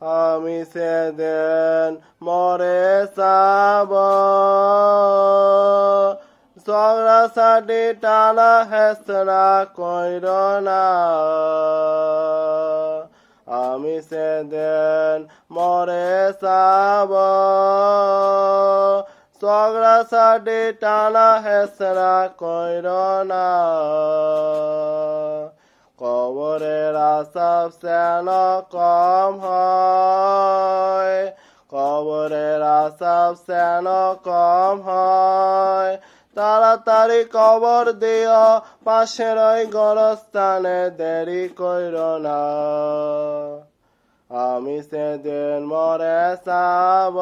আমি সেদিন মরে যাব। ঝগড়া সাটি টানা হেসরা কইর না। আমি সেদিন মরে যাব। ঝগড়া সাটি টানা হেসরা কইর না। কবরের আসাব সেন কম হয়। কবরের আসাব সেন কম হয়। তাড়াতাড়ি কবর দিও, পাশের ওই গরস্থানে দেরি কইর না। আমি সেদিন মরে সাব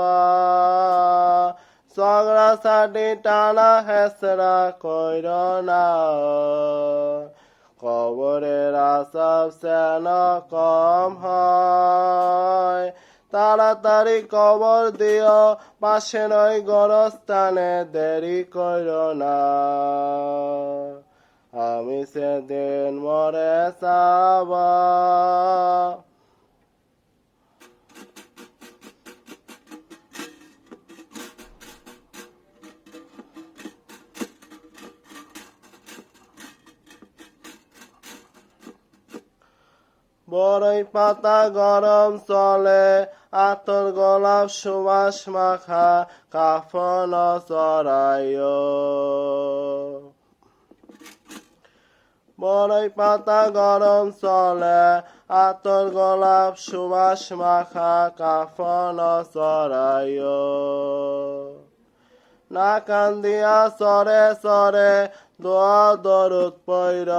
সগড়া সাটি টানা হেসরা কইর না। কবরের সেন কম হয়। তাড়াতাড়ি কবর দিও, পাশে নয় গরস্থানে, দেরি কর না। আমি সেদিন মরে সাবা বড়ই পাতা গরম চলে, আতর গোলাপ সুবাস মাখা কাফন চড়ায় বড়ই পাতা গরম চলে, আতর গোলাপ সুবাস মাখা কাফন চড়ায় না কান্দিয়া সরে সরে দোয়া দরুদ পৈর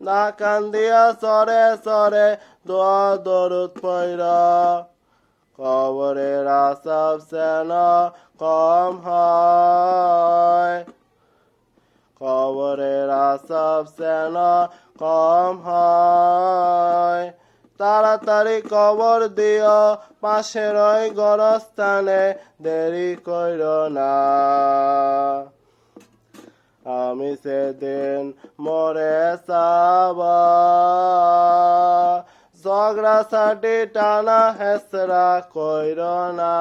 না কান্দিয়া সরে সরে দোয়া দরুদ পৈর কবরের আসাব সেন কম হয়। কবরের আসাব সেন কম হয়। তাড়াতাড়ি কবর দিও, পাশের ওই গরস্থানে দেরি কইর না। আমি সেদিন মরে সাবা। সাটি টানা হেসরা কইর না।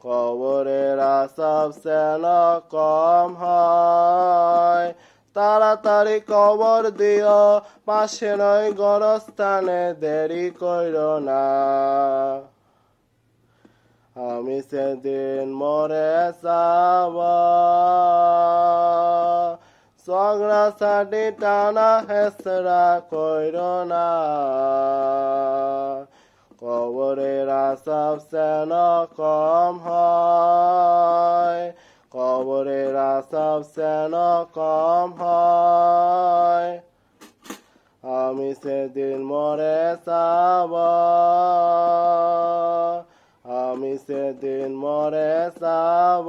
কবরের আসাব সেন কম হয়। তাড়াতাড়ি কবর দিও পাশের ওই গরস্থানে দেরি কইর না। আমি সেদিন মরে যাব। ঝগড়া সাটি টানা হেসরা কইর না। কবরের আসাব সেন কম হয়। কবরের আসাব সেন কম হয়। আমি সেদিন মরে যাব। আমি সেদিন মরে যাব।